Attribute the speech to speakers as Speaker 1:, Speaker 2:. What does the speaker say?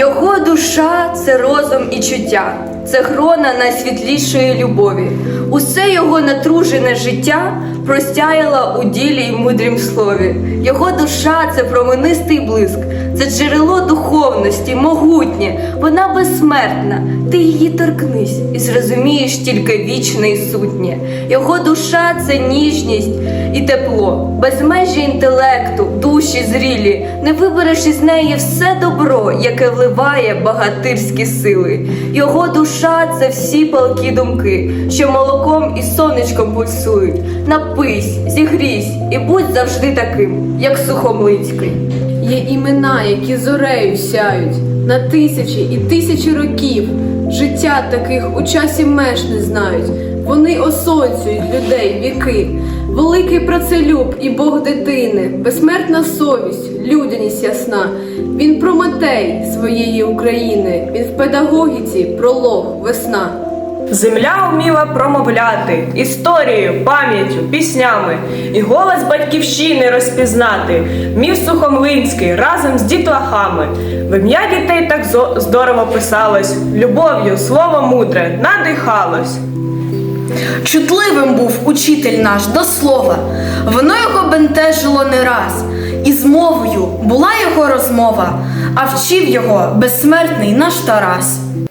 Speaker 1: Його душа це розум і чуття, це хрона найсвітлішої любові. Усе його натружене життя простяяла у ділі й мудрім слові. Його душа це променистий блиск, це джерело духовності, могутнє, вона безсмертна. Ти її торкнись і зрозумієш тільки вічне і сутнє. Його душа це ніжність і тепло, безмежі інтелекту, душі зрілі. Не вибереш із неї все добро, яке вливає багатирські сили. Його душа це всі палкі думки, що молоком і сонечком пульсують. Напись, зігрійсь і будь завжди таким, як Сухомлинський.
Speaker 2: Є імена, які зорею сяють на тисячі і тисячі років. Життя таких у часі меж не знають. Вони осонцюють людей віки. Великий працелюб і Бог дитини, безсмертна совість, людяність ясна. Він прометей своєї України. Він в педагогіці пролог, весна.
Speaker 3: Земля вміла промовляти історією, пам'яттю, піснями, і голос батьківщини розпізнати. Мів Сухомлинський разом з дітлахами. В ім'я дітей так здорово писалось, любов'ю, слово мудре надихалось.
Speaker 4: Чутливим був учитель наш до слова, воно його бентежило не раз, і з мовою була його розмова, а вчив його безсмертний наш Тарас.